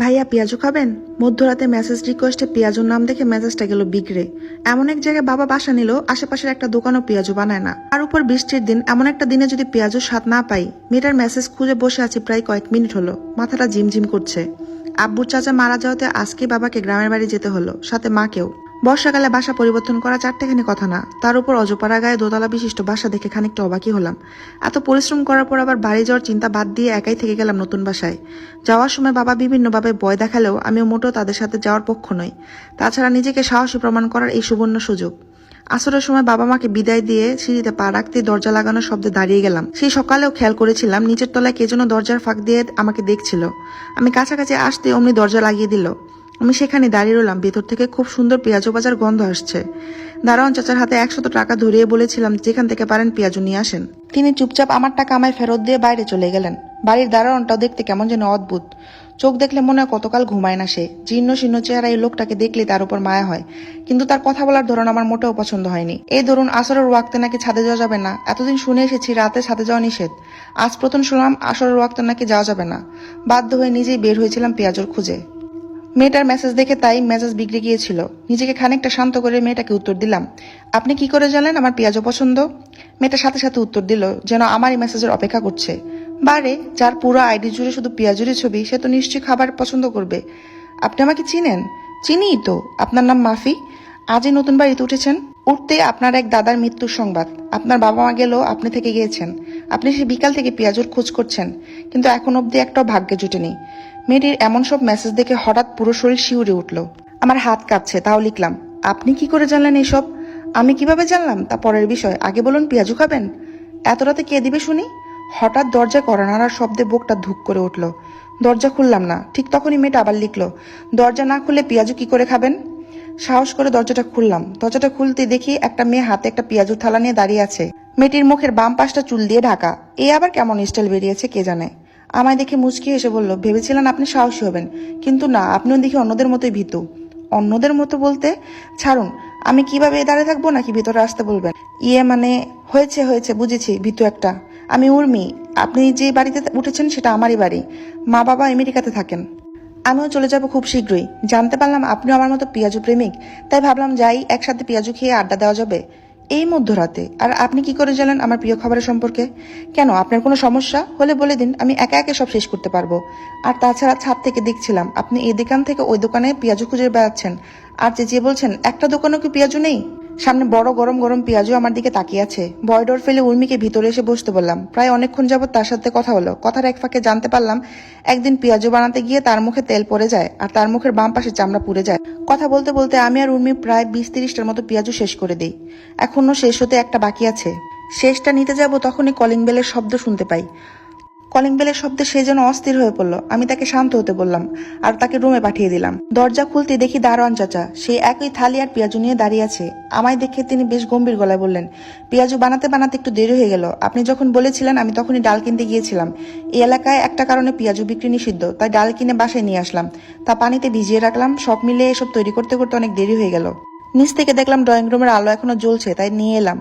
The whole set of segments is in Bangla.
ভাইয়া পেঁয়াজু খাবেন? মধ্যরাতে মেসেজ রিকোয়েস্টে পেঁয়াজুর নাম দেখে মেসেজটা গেল বিগড়ে। এমন এক জায়গায় বাবা বাসা নিল, আশেপাশের একটা দোকানও পেঁয়াজু বানায় না। তার উপর বৃষ্টির দিন, এমন একটা দিনে যদি পেঁয়াজুর স্বাদ না পাই, মেয়েটার মেসেজ খুঁজে বসে আছি প্রায় কয়েক মিনিট হলো। মাথাটা ঝিমঝিম করছে। আব্বুর চাচা মারা যাওয়াতে আজকে বাবাকে গ্রামের বাড়ি যেতে হলো, সাথে মাকেও বর্ষাকালে বাসা পরিবর্তন করা চারটেখানি কথা না। তার উপর অজপাড়া গায়ে দোতলা বিশিষ্ট বাসা দেখে খানিকটা অবাকই হলাম। এত পরিশ্রম করার পর আবার বাড়ি যাওয়ার চিন্তা বাদ দিয়ে একাই থেকে গেলাম নতুন বাসায়। যাওয়ার সময় বাবা বিভিন্নভাবে ভয় দেখালেও আমিও মোটেও তাদের সাথে যাওয়ার পক্ষ নই। তাছাড়া নিজেকে সাহসী প্রমাণ করার এই সুবর্ণ সুযোগ। আসরের সময় বাবা মাকে বিদায় দিয়ে সিঁড়িতে পা রাখতে দরজা লাগানোর শব্দে দাঁড়িয়ে গেলাম। সেই সকালেও খেয়াল করেছিলাম, নিচের তলায় কে যেন দরজার ফাঁক দিয়ে আমাকে দেখছিল। আমি কাছাকাছি আসতে অমনি দরজা লাগিয়ে দিল। আমি সেখানে দাঁড়িয়ে রইলাম। ভেতর থেকে খুব সুন্দর পেঁয়াজু বাজার গন্ধ আসছে। দারোয়ান চাচার হাতে একশত টাকা ধরিয়ে বলেছিলাম, যেখান থেকে পারেন পেঁয়াজু নিয়ে আসেন। তিনি চুপচাপ আমার টাকা আমায় ফেরত দিয়ে বাইরে চলে গেলেন। বাড়ির দারোয়ানটাও দেখতে কেমন যেন অদ্ভুত। চোখ দেখলে মনে হয় কতকাল ঘুমায় না সে। জীর্ণ শীর্ণ চেহারা এই লোকটাকে দেখলে তার উপর মায়া হয়। কিন্তু তার কথা বলার ধরন আমার মোটেও পছন্দ হয়নি। এই ধরুন আসরের ওয়াক্তে নাকি ছাদে যাওয়া যাবে না। এতদিন শুনে এসেছি রাতে ছাদে যাওয়া নিষেধ। আজ প্রথম শুনলাম আসরের ওয়াক্তে নাকি যাওয়া যাবে না। বাধ্য হয়ে নিজেই বের হয়েছিলাম পেঁয়াজুর খুঁজে। মেয়েটার মেসেজ দেখে তাই মেসেজ বিগড়ে গিয়েছিল। নিজেকে খানিকটা শান্ত করে মেয়েটাকে উত্তর দিলাম, আপনি কি করে জানলেন আমার পেঁয়াজও পছন্দ? মেয়েটা সাথে সাথে উত্তর দিল, যেন আমারই মেসেজের অপেক্ষা করছে। বারে, যার পুরো আইডি জুড়ে শুধু পেঁয়াজুরি ছবি, সে তো নিশ্চয়ই খাবার পছন্দ করবে। আপনি আমাকে চিনেন? চিনিই তো। আপনার নাম মাফি? আজই নতুন বাড়িতে উঠেছেন? উঠতে আপনার এক দাদার মৃত্যুর সংবাদ। আপনার বাবা মা গেলেও আপনি থেকে গিয়েছেন। আপনি সে বিকাল থেকে পেঁয়াজুর খোঁজ করছেন, কিন্তু এখন অবধি একটাও ভাগ্যে জুটেনি। মেয়েটির এমন সব মেসেজ দেখে হঠাৎ পুরো শরীর শিউরে উঠল। আমার হাত কাঁপছে, তাও লিখলাম, আপনি কি করে জানলেন এসব? আমি কীভাবে জানলাম? তা পরের বিষয়। আগে বলুন, পেঁয়াজু খাবেন? এত রাতে কে দিবে শুনি? হঠাৎ দরজা করা নাড়ার শব্দে বুকটা ধুক করে উঠল। দরজা খুললাম না। ঠিক তখনই মেয়েটা আবার লিখল, দরজা না খুললে পেঁয়াজু কি করে খাবেন? সাহস করে দরজাটা খুললাম। দরজাটা খুলতে দেখি একটা মেয়ে হাতে একটা পেঁয়াজুর থালা নিয়ে দাঁড়িয়ে আছে। মেয়েটির মুখের বাম পাশটা চুল দিয়ে ঢাকা। এ আবার কেমন স্টাইল বেরিয়েছে কে জানে? আমায় দেখে মুচকি এসে বলল ভেবেছিলেন আপনি সাহসী হবেন, কিন্তু না, আপনিও দেখি অন্যদের মতোই ভীতু। অন্যদের মতো বলতে, ছাড়ুন, আমি কীভাবে দাঁড়িয়ে থাকব নাকি ভিতরে আসতে বলবেন? ইয়ে মানে হয়েছে হয়েছে, বুঝেছি, ভীতু একটা। আমি উর্মি, আপনি যে বাড়িতে উঠেছেন সেটা আমারই বাড়ি। মা বাবা আমেরিকাতে থাকেন। আমিও চলে যাব খুব শীঘ্রই। জানতে পারলাম আপনিও আমার মতো পেঁয়াজু প্রেমিক, তাই ভাবলাম যাই, একসাথে পেঁয়াজু খেয়ে আড্ডা দেওয়া যাবে। এই মধ্যরাতে। আর আপনি কি করে জানেন আমার প্রিয় খাবারের সম্পর্কে? কেন? আপনার কোনো সমস্যা? হলে বলে দিন, আমি একা একা সব শেষ করতে পারব। আর তাছাড়া ছাদ থেকে দেখছিলাম, আপনি এই দোকান থেকে ওই দোকানে পেঁয়াজু খুঁজে বেড়াচ্ছেন। আর চেঁচিয়ে বলছেন, একটা দোকানেও কি পেঁয়াজু নেই? সামনে বড় গরম গরম পেঁয়াজু আমার দিকে তাকিয়ে আছে। বয়ডর ফেলে উর্মিকে ভিতরে এসে বসতে বললাম। প্রায় অনেকক্ষণ যাবত তার সাথে কথা হলো। কথার এক ফাঁকে জানতে পারলাম, একদিন পেঁয়াজু বানাতে গিয়ে তার মুখে তেল পড়ে যায়, আর তার মুখের বাম পাশে চামড়া পুড়ে যায়। কথা বলতে বলতে আমি আর উর্মি প্রায় বিশ তিরিশটার মতো পেঁয়াজও শেষ করে দিই। এখনও শেষ হতে একটা বাকি আছে। শেষটা নিতে যাব তখনই কলিং বেলের শব্দ শুনতে পাই। কলিং বেলের শব্দে সে যেন অস্থির হয়ে পড়ল। আমি তাকে শান্ত হতে বললাম আর তাকে রুমে পাঠিয়ে দিলাম। দরজা খুলতে দেখি দারোয়ান চাচা, সে একই থালি আর পেঁয়াজু নিয়ে দাঁড়িয়ে আছে। আমায় দেখে তিনি বেশ গম্ভীর গলায় বললেন, পেঁয়াজু, বানাতে বানাতে একটু দেরি হয়ে গেল। আপনি যখন বলেছিলেন, আমি তখনই ডাল কিনতে গিয়েছিলাম। এই এলাকায় একটা কারণে পেঁয়াজু বিক্রি নিষিদ্ধ, তাই ডাল কিনে বাসায় নিয়ে আসলাম। তা পানিতে ভিজিয়ে রাখলাম, সব মিলিয়ে এসব তৈরি করতে করতে অনেক দেরি হয়ে গেল। নিচ থেকে দেখলাম ড্রয়িং রুমের আলো এখনও জ্বলছে, তাই নিয়ে এলাম।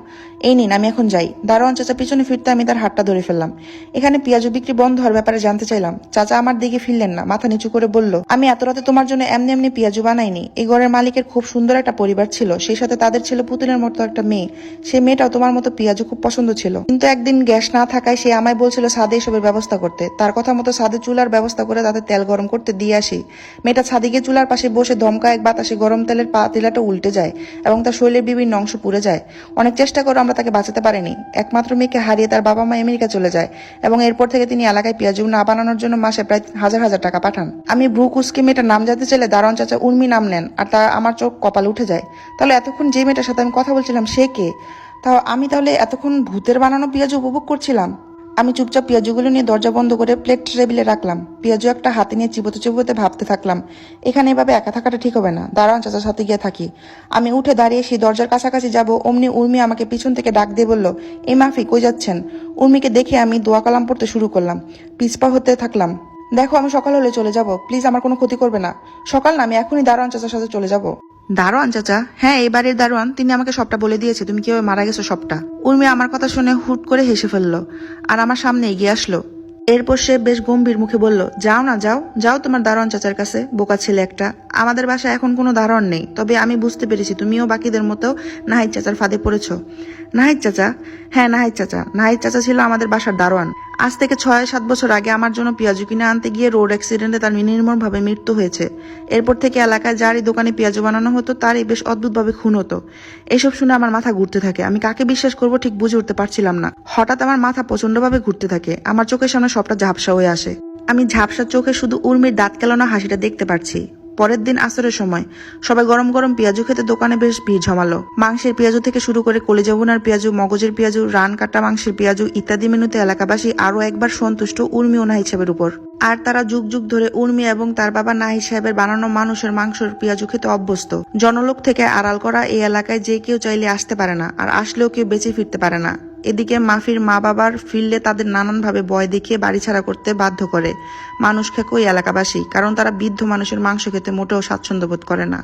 এই নিন, আমি এখন যাই। দারোয়ান চাচা পিছনে ফিরতে আমি তার হাতটা ধরে ফেললাম। এখানে পেঁয়াজু বিক্রি বন্ধ হওয়ার ব্যাপারে জানতে চাইলাম। চাচা আমার দিকে ফিরলেন না, মাথা নিচু করে বলল, আমি এত রাতে তোমার জন্য এমনি এমনি পেঁয়াজু বানাইনি। এই ঘরের মালিকের খুব সুন্দর একটা পরিবার ছিল। সেই সাথে তাদের ছিল পুতুলের মতো একটা মেয়ে। সেই মেয়েটাও তোমার মতো পেঁয়াজু খুব পছন্দ ছিল। কিন্তু একদিন গ্যাস না থাকায় সে আমায় বলছিল সাদে এসবের ব্যবস্থা করতে। তার কথা মতো সাদে চুলার ব্যবস্থা করে তাতে তেল গরম করতে দিয়ে আসি। মেয়েটা ছাদে গিয়ে চুলার পাশে বসে ধমকা এক বাতাসে গরম তেলের পাতিলাটা উল্টে যায় এবং তার শরীরের বিভিন্ন অংশ পুড়ে যায়। অনেক চেষ্টা করে আমরা তাকে বাঁচাতে পারেনি। একমাত্র মেয়েকে হারিয়ে তার বাবা মা আমেরিকা চলে যায় এবং এরপর থেকে তিনি এলাকায় পেঁয়াজু না বানানোর জন্য মাসে প্রায় হাজার হাজার টাকা পাঠান। আমি ব্রু কুসকে মেয়েটার নাম জানতে চাইলে দারণ চাচা উর্মি নাম নেন আর তা আমার চোখ কপাল উঠে যায়। তাহলে এতক্ষণ যে মেয়েটার সাথে আমি কথা বলছিলাম সে কে? তাও আমি তাহলে এতক্ষণ ভূতের বানানো পেঁয়াজু উপভোগ করছিলাম? আমি চুপচাপ পেঁয়াজুগুলো নিয়ে দরজা বন্ধ করে প্লেট টেবিলে রাখলাম। পেঁয়াজু একটা হাতে নিয়ে চিবোতে চিবোতে ভাবতে থাকলাম, এখানে এভাবে একা থাকাটা ঠিক হবে না। দাঁড়ান, চাচার সাথে গিয়ে থাকি। আমি উঠে দাঁড়িয়ে সেই দরজার কাছাকাছি যাব, অমনি উর্মি আমাকে পিছন থেকে ডাক দিয়ে বলল এই মাফি কই যাচ্ছেন? উর্মিকে দেখে আমি দোয়া কালাম পড়তে শুরু করলাম, পিছপা হতে থাকলাম। দেখো, আমি সকাল হলে চলে যাব, প্লিজ আমার কোনো ক্ষতি করবে না। সকাল না, আমি এখনই দারোয়ান চাচার সাথে চলে যাব। দারোয়ান চাচা হ্যাঁ এই বাড়ির দারোয়ান, তিনি আমাকে সবটা বলে দিয়েছে, তুমি কীভাবে মারা গেছো সবটা? উর্মি আমার কথা শুনে হুট করে হেসে ফেলল আর আমার সামনে এগিয়ে আসলো। এরপর সে বেশ গম্ভীর মুখে বলল, যাও না, যাও যাও তোমার দারোয়ান চাচার কাছে, বোকা ছেলে একটা। আমাদের বাসায় এখন কোনো দারোয়ান নেই, তবে আমি বুঝতে পেরেছি, তুমিও বাকিদের মতো নাহিদ চাচার ফাঁদে পড়েছ। নাহিদ চাচা? হ্যাঁ নাহিদ চাচা নাহিদ চাচা ছিল আমাদের বাসার দারোয়ান। আজ থেকে ছয়, সাত বছর আগে আমার জন্য পেঁয়াজু কিনে আনতে গিয়ে রোড অ্যাক্সিডেন্টে তার নির্মমভাবে মৃত্যু হয়েছে। এরপর থেকে এলাকায় যারই দোকানে পেঁয়াজু বানানো হতো, তারই বেশ অদ্ভুতভাবে খুন হতো। এসব শুনে আমার মাথা ঘুরতে থাকে। আমি কাকে বিশ্বাস করব ঠিক বুঝে উঠতে পারছিলাম না। হঠাৎ আমার মাথা প্রচন্ডভাবে ঘুরতে থাকে। আমার চোখের সামনে সবটা ঝাপসা হয়ে আসে। আমি ঝাপসা চোখে শুধু উর্মির দাঁত কেলানো হাসিটা দেখতে পারছি পরের দিন আসরের সময় সবাই গরম গরম পেঁয়াজু খেতে দোকানে বেশ ভিড় জমালো মাংসের পেঁয়াজু থেকে শুরু করে কলিজা ভুনার পেঁয়াজু, মগজের পেঁয়াজু, রান কাটা মাংসের পেঁয়াজু ইত্যাদি মেনুতে এলাকাবাসী আরও একবার সন্তুষ্ট উর্মি ও নাহিদ সাহেবের উপর। আর তারা যুগ যুগ ধরে উর্মি এবং তার বাবা নাহিদ সাহেবের বানানো মানুষের মাংসের পেঁয়াজু খেতে অভ্যস্ত। জনলোক থেকে আড়াল করা এই এলাকায় যে কেউ চাইলে আসতে পারে না, আর আসলেও কেউ বেঁচে ফিরতে পারে না। এদিকে মাফির মা বাবার ফিরলে তাদের নানানভাবে বয় দেখিয়ে বাড়ি ছাড়া করতে বাধ্য করে। মানুষ খেকো এলাকাবাসী, কারণ তারা বৃদ্ধ মানুষের মাংস খেতে মোটেও স্বাচ্ছন্দ্য বোধ করে না।